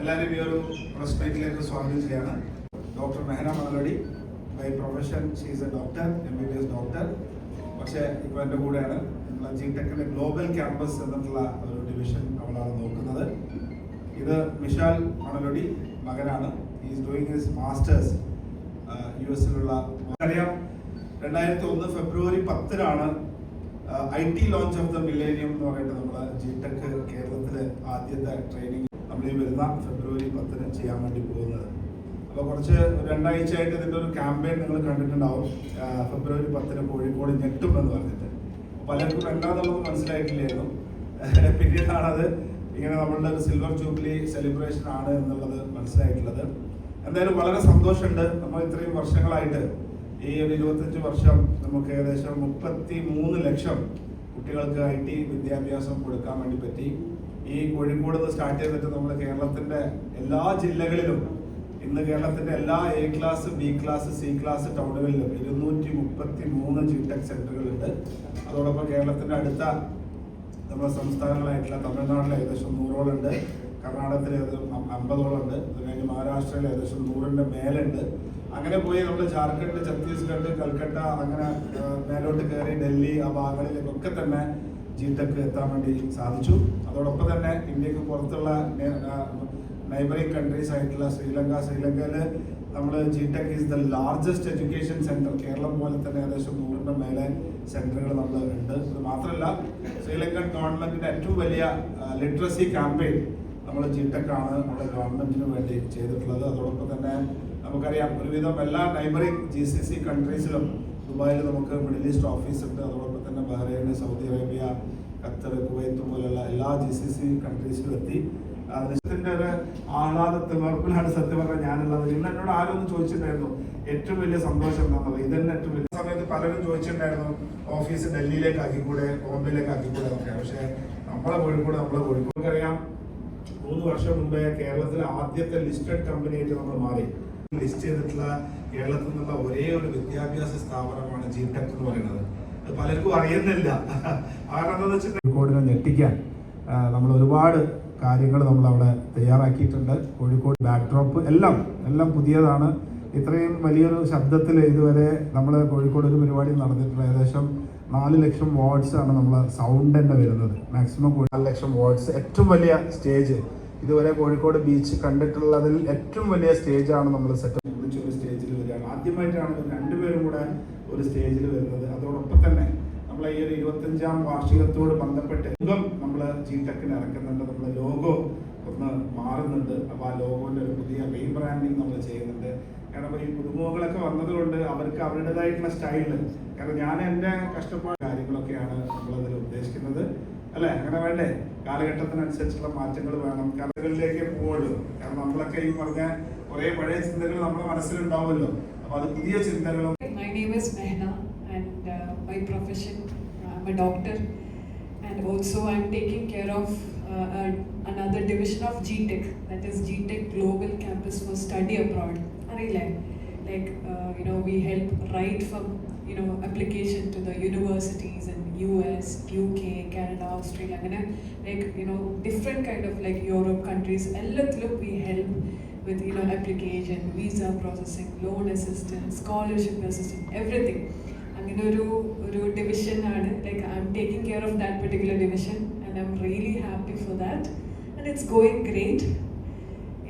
എല്ലാവരും ഈ ഒരു പ്രസ് മീറ്റിലേക്ക് സ്വാഗതം ചെയ്യാണ് doctor Mehana Malavadi by profession she's a doctor M B B S doctor പക്ഷേ ഇപ്പോൾ എന്റെ കൂടെയാണ് നമ്മളെ ജി ടെക്കിന്റെ ഗ്ലോബൽ ക്യാമ്പസ് എന്നിട്ടുള്ള ഒരു ഡിവിഷൻ അവളാണ് നോക്കുന്നത്. ഇത് വിശാൽ മണലൊടി മകനാണ്. Is doing his masters U എസിലുള്ള അറിയാം രണ്ടായിരത്തി ഒന്ന് ഫെബ്രുവരി പത്തിനാണ് I T launch of the millennium എന്ന് പറയുന്നത് നമ്മൾ ജി ടെക് കേരളത്തിലെ ആദ്യത്തെ ട്രെയിനിങ് നമ്മൾ ഈ വരുന്ന ഫെബ്രുവരി പത്തിന് ചെയ്യാൻ വേണ്ടി പോകുന്നത്. അപ്പോൾ കുറച്ച് രണ്ടാഴ്ചയായിട്ട് ഇതിന്റെ ഒരു ക്യാമ്പയിൻ നിങ്ങൾ കണ്ടിട്ടുണ്ടാവും. ഫെബ്രുവരി പത്തിന് കോഴിക്കോട് ഞെട്ടും എന്ന് പറഞ്ഞിട്ട്. പലർക്കും എന്താണെന്നുള്ളത് മനസ്സിലായിട്ടില്ലായിരുന്നു. പിന്നീടാണത് ഇങ്ങനെ നമ്മളുടെ ഒരു സിൽവർ ജൂബിലി സെലിബ്രേഷൻ ആണ് എന്നുള്ളത് മനസ്സിലായിട്ടുള്ളത്. എന്തായാലും വളരെ സന്തോഷമുണ്ട്. നമ്മൾ ഇത്രയും വർഷങ്ങളായിട്ട് ഈ ഒരു ഇരുപത്തഞ്ച് വർഷം നമുക്ക് ഏകദേശം മുപ്പത്തി മൂന്ന് ലക്ഷം കുട്ടികൾക്ക് ഐ ടി വിദ്യാഭ്യാസം കൊടുക്കാൻ വേണ്ടി പറ്റി. ഈ കോഴിക്കോട് നിന്ന് സ്റ്റാർട്ട് ചെയ്തിട്ട് നമ്മൾ കേരളത്തിന്റെ എല്ലാ ജില്ലകളിലും ഇന്ന് കേരളത്തിന്റെ എല്ലാ A class B class C class ടൗണുകളിലും ഇരുന്നൂറ്റി മുപ്പത്തി മൂന്ന് ജിടെക് സെന്ററുകളുണ്ട് അതോടൊപ്പം കേരളത്തിന്റെ അടുത്ത നമ്മുടെ സംസ്ഥാനങ്ങളായിട്ടുള്ള തമിഴ്നാട്ടിൽ ഏകദേശം നൂറോളം ഉണ്ട്. കർണാടകത്തിൽ ഏകദേശം അം- അമ്പതോളം ഉണ്ട്. അത് കഴിഞ്ഞ് മഹാരാഷ്ട്രയിൽ ഏകദേശം നൂറിന്റെ മേലുണ്ട്. അങ്ങനെ പോയി നമ്മൾ ജാർഖണ്ഡ് ഛത്തീസ്ഗഡ് കൽക്കട്ട അങ്ങനെ മേലോട്ട് കയറി ഡൽഹി ആ ഭാഗങ്ങളിലേക്കൊക്കെ തന്നെ ജി ടെക് എത്താൻ വേണ്ടി സാധിച്ചു. അതോടൊപ്പം തന്നെ ഇന്ത്യയ്ക്ക് പുറത്തുള്ള നൈബറിംഗ് കൺട്രീസ് ആയിട്ടുള്ള ശ്രീലങ്ക. ശ്രീലങ്കയിൽ നമ്മൾ G Tec is the largest education centre Keralam പോലെ തന്നെ ഏകദേശം നൂറിന്റെ മേലെ സെന്ററുകൾ നമ്മൾ ഉണ്ട്. അത് മാത്രമല്ല ശ്രീലങ്കൻ ഗവൺമെന്റിന്റെ ഏറ്റവും വലിയ ലിറ്ററസി ക്യാമ്പയിൻ നമ്മൾ ജി ടെക് ആണ് നമ്മുടെ ഗവൺമെന്റിന് വേണ്ടി ചെയ്തിട്ടുള്ളത്. അതോടൊപ്പം തന്നെ നമുക്കറിയാം ഒരുവിധം എല്ലാ നൈബറിംഗ് ജി സി സി കൺട്രീസിലും ദുബായിൽ നമുക്ക് മിഡിൽ ഈസ്റ്റ് ഓഫീസ് ഉണ്ട്. അതോടൊപ്പം തന്നെ Bahrain Saudi Arabia Qatar Kuwait പോലെയുള്ള എല്ലാ ജി സി സി കൺട്രീസിലും എത്തി. അതിന്റെ ഒരു ആഹ്ലാദ തിമർപ്പിലാണ് സത്യം പറഞ്ഞാൽ ഞാനുള്ളത്. ഇന്ന് എന്നോട് ആരും ഒന്ന് ചോദിച്ചിട്ടുണ്ടായിരുന്നു. ഏറ്റവും വലിയ സന്തോഷം എന്താണെന്നത് ഇത് തന്നെ ഏറ്റവും വലിയ സമയത്ത് പലരും ചോദിച്ചിട്ടുണ്ടായിരുന്നു ഓഫീസ് ഡൽഹിയിലേക്ക് ആക്കിക്കൂടെ ബോംബെയിലേക്ക് ആക്കിക്കൂടെ ഒക്കെ പക്ഷേ നമ്മളെ കോഴിക്കോട് നമ്മളെ കോഴിക്കോട്. അറിയാം മൂന്ന് വർഷം മുമ്പേ കേരളത്തിലെ ആദ്യത്തെ ലിസ്റ്റഡ് കമ്പനിയായിട്ട് നമ്മൾ മാറി. ലിസ്റ്റ് ചെയ്തിട്ടുള്ള കേരളത്തിൽ നിന്നുള്ള ഒരേ ഒരു വിദ്യാഭ്യാസ സ്ഥാപനമാണ് ജി ടെക് എന്ന് പറയുന്നത്. അത് പലർക്കും അറിയുന്നില്ല. കാരണം എന്താണെന്ന് വെച്ചിട്ട് കോഴിക്കോടിനെ ഞെട്ടിക്കാൻ നമ്മൾ ഒരുപാട് കാര്യങ്ങൾ നമ്മൾ അവിടെ തയ്യാറാക്കിയിട്ടുണ്ട്. കോഴിക്കോട് ബാക്ക്ഡ്രോപ്പ് എല്ലാം എല്ലാം പുതിയതാണ്. ഇത്രയും വലിയൊരു ശബ്ദത്തിൽ ഇതുവരെ നമ്മൾ കോഴിക്കോട് ഒരു പരിപാടി നടന്നിട്ടുണ്ട് ഏകദേശം നാല് ലക്ഷം വാട്ട്സ് ആണ് നമ്മൾ സൗണ്ട് തന്നെ വരുന്നത്. മാക്സിമം നാല് ലക്ഷം വാട്ട്സ് ഏറ്റവും വലിയ സ്റ്റേജ് ഇതുവരെ കോഴിക്കോട് ബീച്ച് കണ്ടിട്ടുള്ളതിൽ ഏറ്റവും വലിയ സ്റ്റേജാണ് നമ്മൾ സെറ്റപ്പ് ഒരു സ്റ്റേജിൽ വരികയാണ്. ആദ്യമായിട്ടാണ് രണ്ടുപേരും കൂടെ ഒരു സ്റ്റേജിൽ വരുന്നത്. അതോടൊപ്പം തന്നെ നമ്മൾ ഈ ഒരു ഇരുപത്തഞ്ചാം വാർഷികത്തോട് ബന്ധപ്പെട്ട് ഇപ്പം നമ്മൾ ജി ടെക്കിന് ഇറക്കുന്നുണ്ട്. നമ്മുടെ ലോഗോ ഒന്ന് മാറുന്നുണ്ട്. അപ്പോൾ ആ ലോഗോന്റെ ഒരു പുതിയ റീബ്രാൻഡിങ് നമ്മൾ ചെയ്യുന്നുണ്ട്. കാരണം ഈ പുതുമുഖങ്ങളൊക്കെ വന്നതുകൊണ്ട് അവർക്ക് അവരുടേതായിട്ടുള്ള സ്റ്റൈൽ. കാരണം ഞാൻ എന്റെ കഷ്ടപ്പാട് കാര്യങ്ങളൊക്കെയാണ് നമ്മളതിൽ ഉദ്ദേശിക്കുന്നത്. അല്ലേ അങ്ങനെ വേണ്ടേ കാലഘട്ടത്തിനനുസരിച്ചുള്ള മാറ്റങ്ങൾ വേണം കഥകളിലേക്ക് പോവുള്ളൂ കാരണം നമ്മളൊക്കെ ഈ പറഞ്ഞ കുറേ പഴയ ചിന്തകൾ നമ്മുടെ മനസ്സിലുണ്ടാവുമല്ലോ അപ്പൊ അത് പുതിയ ചിന്തകളും is Mehna, and uh, by profession, I'm a doctor, and also I'm taking care of uh, uh, another division of GTech, that is GTech Global Campus for Study Abroad. Like uh, you know, we help right from you know application to the universities in US, UK, Canada, Australia, അങ്ങനെ like you know different kind of like Europe countries. എല്ലാത്തിലും we help with you know application, visa processing, loan assistance, scholarship assistance, everything. അങ്ങനെ ഒരു ഒരു division ആണ് like I'm taking care of that particular division and I'm really happy for that and it's going great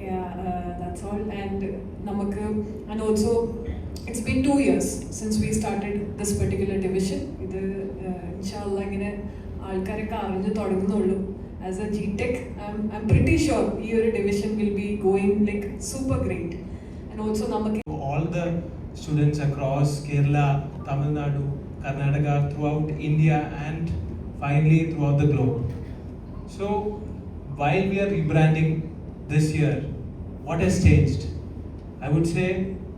That's all. And നമുക്ക് and also it's been two years since we started this particular division. ഇത് ഇൻഷാല്ല ഇങ്ങനെ ആൾക്കാരൊക്കെ അറിഞ്ഞു തുടങ്ങുന്നുള്ളൂ as a G Tec I'm pretty sure ഈ ഒരു division will be going like super great and also നമുക്ക് all the students across Kerala Tamil Nadu Karnataka throughout India and finally throughout the globe so while we are rebranding this year, what has changed? I would say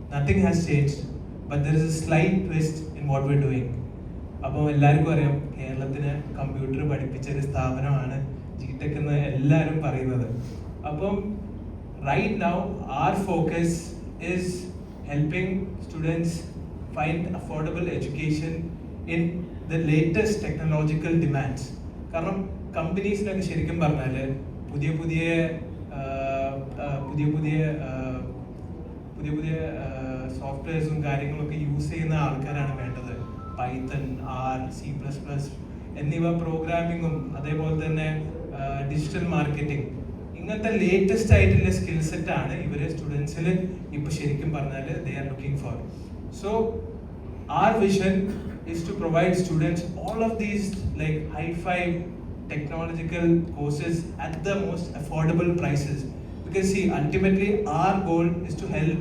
nothing has changed, but there is a slight twist in what we're doing. അപ്പം എല്ലാവർക്കും അറിയാം കേരളത്തിന് computer പഠിപ്പിച്ച ഒരു സ്ഥാപനമാണ് ജിടെക് എന്ന് എല്ലാവരും പറയുന്നത് അപ്പം right now our focus is helping students find affordable education in the latest technological demands കാരണം കമ്പനീസിനൊക്കെ ശരിക്കും പറഞ്ഞാൽ പുതിയ പുതിയ പുതിയ പുതിയ പുതിയ പുതിയ സോഫ്റ്റ്വെയർസും കാര്യങ്ങളൊക്കെ യൂസ് ചെയ്യുന്ന ആൾക്കാരാണ് വേണ്ടത്. Python R C plus plus എന്നിവ പ്രോഗ്രാമിങ്ങും അതേപോലെ തന്നെ ഡിജിറ്റൽ മാർക്കറ്റിംഗ് ഇങ്ങനത്തെ ലേറ്റസ്റ്റ് ആയിട്ടുള്ള സ്കിൽ സെറ്റ് ആണ് ഇവർ സ്റ്റുഡൻസിൽ ഇപ്പോൾ ശരിക്കും പറഞ്ഞാൽ they are looking for so our vision is to provide students all of these like high five technological courses at the most affordable prices. See ultimately our goal is to help